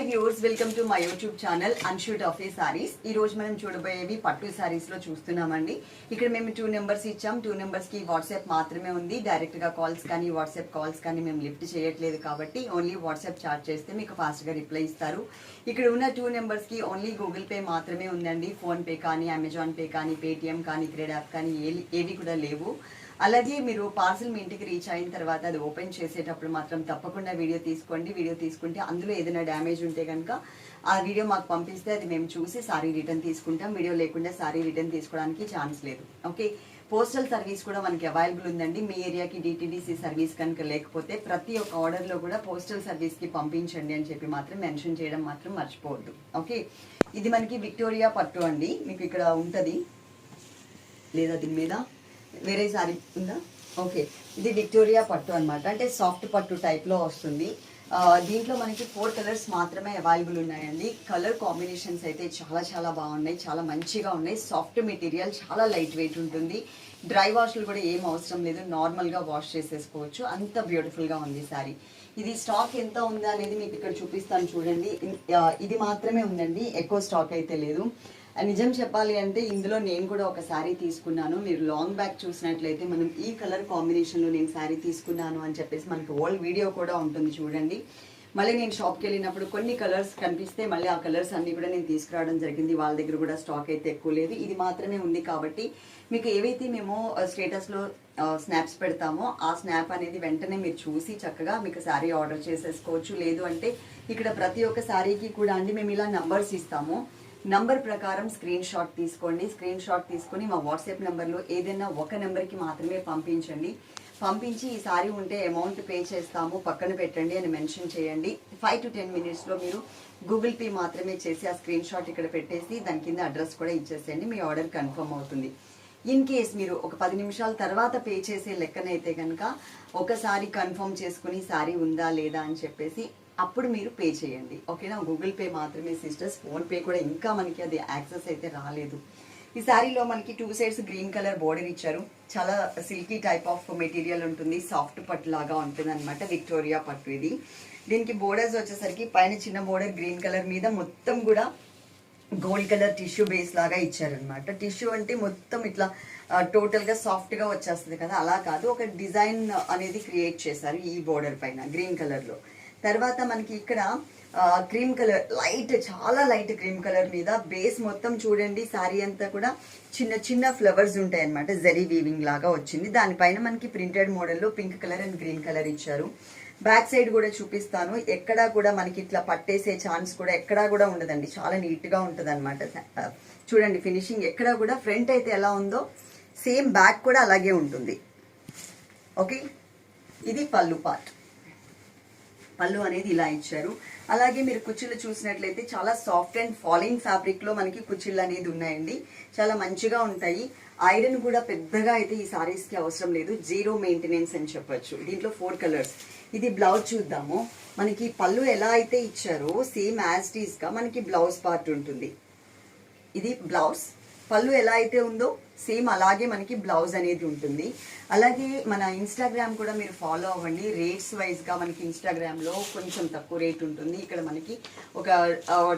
Hi viewers welcome to my YouTube channel అన్షూట్ of a saris ఈ రోజు మనం చూడబోయేవి పట్టు సారీస్లో చూస్తున్నామండి. ఇక్కడ మేము టూ నెంబర్స్ ఇచ్చాం. టూ నెంబర్స్కి వాట్సాప్ మాత్రమే ఉంది. డైరెక్ట్గా కాల్స్ కానీ వాట్సాప్ కాల్స్ కానీ మేము లిఫ్ట్ చేయట్లేదు కాబట్టి ఓన్లీ వాట్సాప్ చాట్ చేస్తే మీకు ఫాస్ట్గా రిప్లై ఇస్తారు. ఇక్కడ ఉన్న టూ నెంబర్స్కి ఓన్లీ గూగుల్ పే మాత్రమే ఉందండి. ఫోన్ పే కానీ అమెజాన్ పే కానీ పేటిఎం కానీ క్రెడ్ యాప్ కానీ ఏవి కూడా లేవు. అలాగే మీరు పార్సిల్ మీ ఇంటికి రీచ్ అయిన తర్వాత అది ఓపెన్ చేసేటప్పుడు మాత్రం తప్పకుండా వీడియో తీసుకోండి. వీడియో తీసుకుంటే అందులో ఏదైనా డ్యామేజ్ ఉంటే కనుక ఆ వీడియో మాకు పంపిస్తే అది మేము చూసి సారీ రిటర్న్ తీసుకుంటాం. వీడియో లేకుండా సారీ రిటర్న్ తీసుకోవడానికి ఛాన్స్ లేదు. ఓకే? పోస్టల్ సర్వీస్ కూడా మనకి అవైలబుల్ ఉందండి. మీ ఏరియాకి డిటీడీసీ సర్వీస్ కనుక లేకపోతే ప్రతి ఒక్క ఆర్డర్లో కూడా పోస్టల్ సర్వీస్కి పంపించండి అని చెప్పి మాత్రం మెన్షన్ చేయడం మాత్రం మర్చిపోవద్దు. ఓకే? ఇది మనకి విక్టోరియా పట్టు అండి. మీకు ఇక్కడ ఉంటుంది. లేదా దీని మీద? వేరే సారీ ఉందా? ఓకే ఇది విక్టోరియా పట్టు అన్నమాట. అంటే సాఫ్ట్ పట్టు టైప్లో వస్తుంది. దీంట్లో మనకి ఫోర్ కలర్స్ మాత్రమే అవైలబుల్ ఉన్నాయండి. కలర్ కాంబినేషన్స్ అయితే చాలా చాలా బాగున్నాయి. చాలా మంచిగా ఉన్నాయి. సాఫ్ట్ మెటీరియల్ చాలా లైట్ వెయిట్ ఉంటుంది. డ్రై వాష్లు కూడా ఏం అవసరం లేదు. నార్మల్గా వాష్ చేసేసుకోవచ్చు. అంత బ్యూటిఫుల్గా ఉంది సారీ. ఇది స్టాక్ ఎంత ఉందా అనేది మీకు ఇక్కడ చూపిస్తాను చూడండి. ఇది మాత్రమే ఉందండి. ఎక్కువ స్టాక్ అయితే లేదు. నిజం చెప్పాలి అంటే ఇందులో నేను కూడా ఒక శారీ తీసుకున్నాను. మీరు లాంగ్ బ్యాక్ చూసినట్లయితే మనం ఈ కలర్ కాంబినేషన్లో నేను శారీ తీసుకున్నాను అని చెప్పేసి మనకి ఓల్డ్ వీడియో కూడా ఉంటుంది చూడండి. మళ్ళీ నేను షాప్కి వెళ్ళినప్పుడు కొన్ని కలర్స్ కనిపిస్తే మళ్ళీ ఆ కలర్స్ అన్నీ కూడా నేను తీసుకురావడం జరిగింది. వాళ్ళ దగ్గర కూడా స్టాక్ అయితే ఎక్కువ లేదు. ఇది మాత్రమే ఉంది కాబట్టి మీకు ఏవైతే మేము స్టేటస్లో స్నాప్స్ పెడతామో ఆ స్నాప్ అనేది వెంటనే మీరు చూసి చక్కగా మీకు శారీ ఆర్డర్ చేసేసుకోవచ్చు. లేదు అంటే ఇక్కడ ప్రతి ఒక్క శారీకి కూడా అండి మేము ఇలా నంబర్స్ ఇస్తాము. నంబర్ ప్రకారం స్క్రీన్ షాట్ తీసుకోండి. స్క్రీన్ షాట్ తీసుకొని మా వాట్సాప్ నెంబర్లో ఏదైనా ఒక నెంబర్కి మాత్రమే పంపించండి. పంపించి ఈసారి ఉంటే అమౌంట్ పే చేస్తాము. పక్కన పెట్టండి అని మెన్షన్ చేయండి. ఫైవ్ టు టెన్ మినిట్స్లో మీరు గూగుల్ పే మాత్రమే చేసి ఆ స్క్రీన్ షాట్ ఇక్కడ పెట్టేసి దాని కింద అడ్రస్ కూడా ఇచ్చేసేయండి. మీ ఆర్డర్ కన్ఫర్మ్ అవుతుంది. ఇన్ కేస్ మీరు ఒక పది నిమిషాల తర్వాత పే చేసే లెక్కనైతే కనుక ఒకసారి కన్ఫర్మ్ చేసుకుని సారీ ఉందా లేదా అని చెప్పేసి అప్పుడు మీరు పే చేయండి. ఓకేనా? గూగుల్ పే మాత్రమే సిస్టర్స్ ఫోన్ పే కూడా ఇంకా మనకి అది యాక్సెస్ అయితే రాలేదు. ఈ శారీలో మనకి two sides green colour border ఇచ్చారు. చాలా సిల్కీ టైప్ ఆఫ్ మెటీరియల్ ఉంటుంది. సాఫ్ట్ పట్టు లాగా ఉంటుంది అనమాట విక్టోరియా పట్టు ఇది. దీనికి బోర్డర్స్ వచ్చేసరికి పైన చిన్న బోర్డర్ గ్రీన్ కలర్ మీద మొత్తం కూడా గోల్డ్ కలర్ టిష్యూ బేస్ లాగా ఇచ్చారనమాట టిష్యూ అంటే మొత్తం ఇట్లా టోటల్గా సాఫ్ట్గా వచ్చేస్తుంది కదా? అలా కాదు. ఒక డిజైన్ అనేది క్రియేట్ చేశారు ఈ బోర్డర్ పైన గ్రీన్ కలర్లో తర్వాత మనకి ఇక్కడ క్రీమ్ కలర్ లైట్ చాలా లైట్ క్రీమ్ కలర్ మీద బేస్ మొత్తం చూడండి శారీ అంతా కూడా చిన్న చిన్న ఫ్లవర్స్ ఉంటాయి అనమాట జరీ వీవింగ్ లాగా వచ్చింది. దానిపైన మనకి ప్రింటెడ్ మోడల్లో pink colour and green colour ఇచ్చారు. బ్యాక్ సైడ్ కూడా చూపిస్తాను. ఎక్కడా కూడా మనకి ఇట్లా పట్టేసే ఛాన్స్ కూడా ఎక్కడా కూడా ఉండదండి. చాలా నీట్గా ఉంటుంది అనమాట చూడండి ఫినిషింగ్ ఎక్కడా కూడా ఫ్రంట్ అయితే ఎలా ఉందో సేమ్ బ్యాక్ కూడా అలాగే ఉంటుంది. ఓకే? ఇది పళ్ళు పార్ట్. పళ్ళు అనేది ఇలా ఇచ్చారు. అలాగే మీరు కుర్చీలు చూసినట్లయితే చాలా సాఫ్ట్ అండ్ ఫాలింగ్ ఫ్యాబ్రిక్లో మనకి కుర్చీలు అనేది ఉన్నాయండి. చాలా మంచిగా ఉంటాయి. ఐరన్ కూడా పెద్దగా అయితే ఈ సారీస్కి అవసరం లేదు. జీరో మెయింటెనెన్స్ అని చెప్పొచ్చు. దీంట్లో ఫోర్ కలర్స్ ఇది బ్లౌజ్ చూద్దాము. మనకి పళ్ళు ఎలా అయితే ఇచ్చారో సేమ్ యాజ్ టీస్గా మనకి బ్లౌజ్ పార్ట్ ఉంటుంది. ఇది బ్లౌజ్ పళ్ళు ఎలా అయితే ఉందో సేమ్ అలాగే మనకి బ్లౌజ్ అనేది ఉంటుంది. అలాగే మన ఇన్స్టాగ్రామ్ కూడా మీరు ఫాలో అవ్వండి. రేట్స్ వైజ్గా మనకి ఇన్స్టాగ్రామ్లో కొంచెం తక్కువ రేట్ ఉంటుంది. ఇక్కడ మనకి ఒక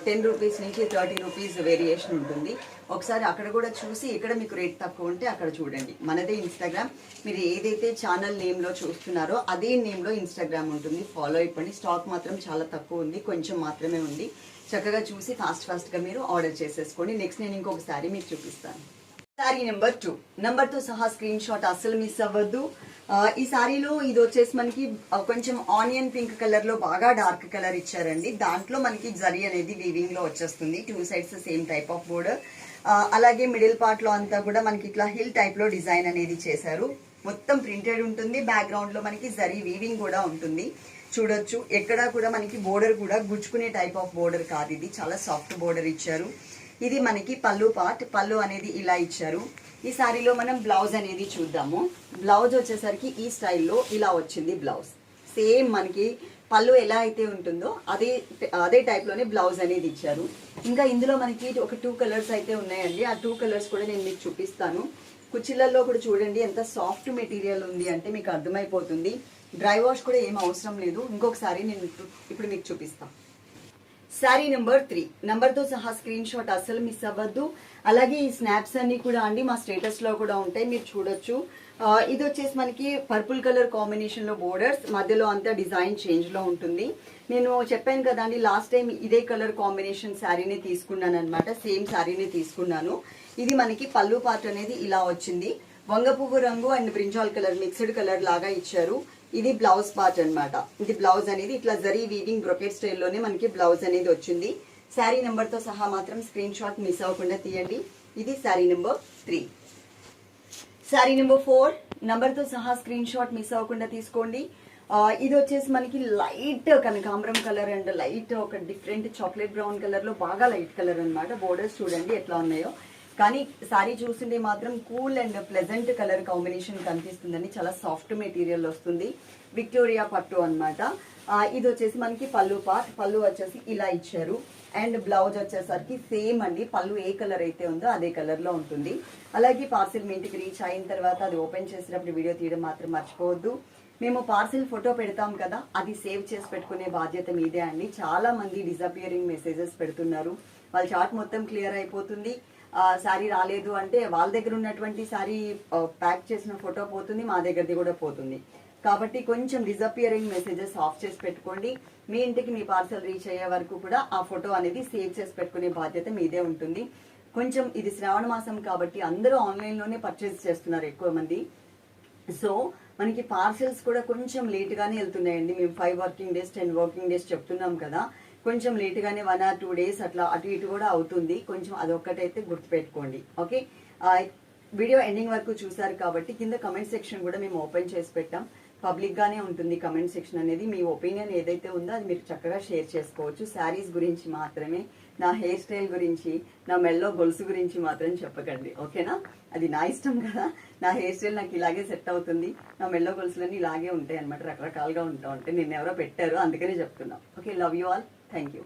టెన్ రూపీస్ నుంచి థర్టీ రూపీస్ వేరియేషన్ ఉంటుంది. ఒకసారి అక్కడ కూడా చూసి ఇక్కడ మీకు రేట్ తక్కువ ఉంటే అక్కడ చూడండి. మనదే ఇన్స్టాగ్రామ్ మీరు ఏదైతే ఛానల్ నేమ్లో చూస్తున్నారో అదే నేమ్లో ఇన్స్టాగ్రామ్ ఉంటుంది. ఫాలో అయిపోండి స్టాక్ మాత్రం చాలా తక్కువ ఉంది. కొంచెం మాత్రమే ఉంది. చక్కగా చూసి ఫాస్ట్ ఫాస్ట్గా మీరు ఆర్డర్ చేసేసుకోండి. నెక్స్ట్ నేను ఇంకొక శారీ మీకు చూపిస్తాను. శారీ నెంబర్ టూ నెంబర్తో సహా స్క్రీన్ షాట్ అస్సలు మిస్ అవ్వద్దు. ఈ శారీలో ఇది వచ్చేసి మనకి కొంచెం ఆనియన్ పింక్ కలర్లో బాగా డార్క్ కలర్ ఇచ్చారండి. దాంట్లో మనకి జరీ అనేది వీవింగ్లో వచ్చేస్తుంది. Two sides same type of border అలాగే మిడిల్ పార్ట్లో అంతా కూడా మనకి ఇట్లా హిల్ టైప్లో డిజైన్ అనేది చేశారు. మొత్తం ప్రింటెడ్ ఉంటుంది. బ్యాక్గ్రౌండ్లో మనకి జరీ వీవింగ్ కూడా ఉంటుంది. చూడొచ్చు. ఎక్కడా కూడా మనకి బోర్డర్ కూడా గుచ్చుకునే టైప్ ఆఫ్ బోర్డర్ కాదు ఇది. చాలా సాఫ్ట్ బోర్డర్ ఇచ్చారు. ఇది మనకి పళ్ళు పార్ట్ పళ్ళు అనేది ఇలా ఇచ్చారు. ఈ సారీలో మనం బ్లౌజ్ అనేది చూద్దాము. బ్లౌజ్ వచ్చేసరికి ఈ స్టైల్లో ఇలా వచ్చింది బ్లౌజ్. సేమ్ మనకి పళ్ళు ఎలా అయితే ఉంటుందో అదే అదే టైప్లోనే బ్లౌజ్ అనేది ఇచ్చారు. ఇంకా ఇందులో మనకి ఒక టూ కలర్స్ అయితే ఉన్నాయండి. ఆ టూ కలర్స్ కూడా నేను మీకు చూపిస్తాను. కుచ్చిళ్ళల్లో కూడా చూడండి ఎంత సాఫ్ట్ మెటీరియల్ ఉంది అంటే మీకు అర్థమైపోతుంది. డ్రై వాష్ కూడా ఏం అవసరం లేదు. ఇంకొకసారి నేను ఇప్పుడు మీకు చూపిస్తాను శారీ నెంబర్ త్రీ. నెంబర్తో సహా స్క్రీన్ షాట్ అస్సలు మిస్ అవ్వద్దు. అలాగే ఈ స్నాప్స్ అన్ని కూడా అండి మా స్టేటస్లో కూడా ఉంటాయి మీరు చూడొచ్చు. ఇది వచ్చేసి మనకి పర్పుల్ కలర్ కాంబినేషన్లో బోర్డర్స్ మధ్యలో అంతా డిజైన్ చేంజ్లో ఉంటుంది. నేను చెప్పాను కదా అండి లాస్ట్ టైం ఇదే కలర్ కాంబినేషన్ శారీని తీసుకున్నాను అనమాట సేమ్ శారీని తీసుకున్నాను. ఇది మనకి పళ్ళు పార్ట్ అనేది ఇలా వచ్చింది. వంగ పువ్వు రంగు and brinjal colour mixed colour లాగా ఇచ్చారు. ఇది బ్లౌజ్ పార్ట్ అనమాట ఇది బ్లౌజ్ అనేది ఇట్లా జరీ వీవింగ్ బ్రొకెట్ స్టైల్లోనే మనకి బ్లౌజ్ అనేది వచ్చింది. శారీ నెంబర్తో సహా మాత్రం స్క్రీన్ షాట్ మిస్ అవ్వకుండా తీయండి. ఇది sari number three sari number four నెంబర్తో సహా స్క్రీన్ షాట్ మిస్ అవ్వకుండా తీసుకోండి. ఇది వచ్చేసి మనకి లైట్ కనకాంబరం కలర్ అండ్ లైట్ ఒక డిఫరెంట్ చాక్లెట్ బ్రౌన్ కలర్లో బాగా లైట్ కలర్ అనమాట బోర్డర్స్ చూడండి ఎట్లా ఉన్నాయో. కానీ సారీ చూస్తుంటే మాత్రం cool and pleasant colour combination కనిపిస్తుందని చాలా సాఫ్ట్ మెటీరియల్ వస్తుంది. విక్టోరియా పట్టు అనమాట ఇది వచ్చేసి మనకి పళ్ళు పార్ట్ పళ్ళు వచ్చేసి ఇలా ఇచ్చారు. అండ్ బ్లౌజ్ వచ్చేసరికి సేమ్ అండి. పళ్ళు ఏ కలర్ అయితే ఉందో అదే కలర్లో ఉంటుంది. అలాగే పార్సిల్ మీ ఇంటికి రీచ్ అయిన తర్వాత అది ఓపెన్ చేసినప్పుడు వీడియో తీయడం మాత్రం మర్చిపోవద్దు. మేము పార్సిల్ ఫోటో పెడతాం కదా అది సేవ్ చేసి పెట్టుకునే బాధ్యత మీదే అండి. చాలా మంది డిసపియరింగ్ మెసేజెస్ పెడుతున్నారు. వాళ్ళ చార్ట్ మొత్తం క్లియర్ అయిపోతుంది. శారీ రాలేదు అంటే వాళ్ళ దగ్గర ఉన్నటువంటి శారీ ప్యాక్ చేసిన ఫోటో పోతుంది మా దగ్గరది కూడా పోతుంది. కాబట్టి కొంచెం డిసపియరింగ్ మెసేజెస్ ఆఫ్ చేసి పెట్టుకోండి. మీ ఇంటికి మీ పార్సల్ రీచ్ అయ్యే వరకు కూడా ఆ ఫోటో అనేది సేవ్ చేసి పెట్టుకునే బాధ్యత మీదే ఉంటుంది. కొంచెం ఇది శ్రావణ మాసం కాబట్టి అందరూ ఆన్లైన్లోనే పర్చేస్ చేస్తున్నారు ఎక్కువ మంది. సో మనకి పార్సెల్స్ కూడా కొంచెం లేట్గానే వెళ్తున్నాయండి. మేము five working days ten working days చెప్తున్నాం కదా. కొంచెం లేటుగానే వన్ ఆర్ టూ డేస్ అట్లా అటు ఇటు కూడా అవుతుంది. కొంచెం అదొక్కటైతే గుర్తుపెట్టుకోండి. ఓకే వీడియో ఎండింగ్ వరకు చూసారు కాబట్టి కింద కమెంట్ సెక్షన్ కూడా మేము ఓపెన్ చేసి పెట్టాం. పబ్లిక్ గానే ఉంటుంది కమెంట్ సెక్షన్ అనేది. మీ ఒపీనియన్ ఏదైతే ఉందో అది మీరు చక్కగా షేర్ చేసుకోవచ్చు. శారీస్ గురించి మాత్రమే నా హెయిర్ స్టైల్ గురించి నా మెల్లో గొలుసు గురించి మాత్రం చెప్పకండి. ఓకేనా అది నా ఇష్టం కదా. నా హెయిర్ స్టైల్ నాకు ఇలాగే సెట్ అవుతుంది. నా మెల్లో గొలుసులన్నీ ఇలాగే ఉంటాయి అనమాట రకరకాలుగా ఉంటా ఉంటాయి. నిన్న ఎవరో పెట్టారు. అందుకనే చెప్తున్నాం. Okay love you all thank you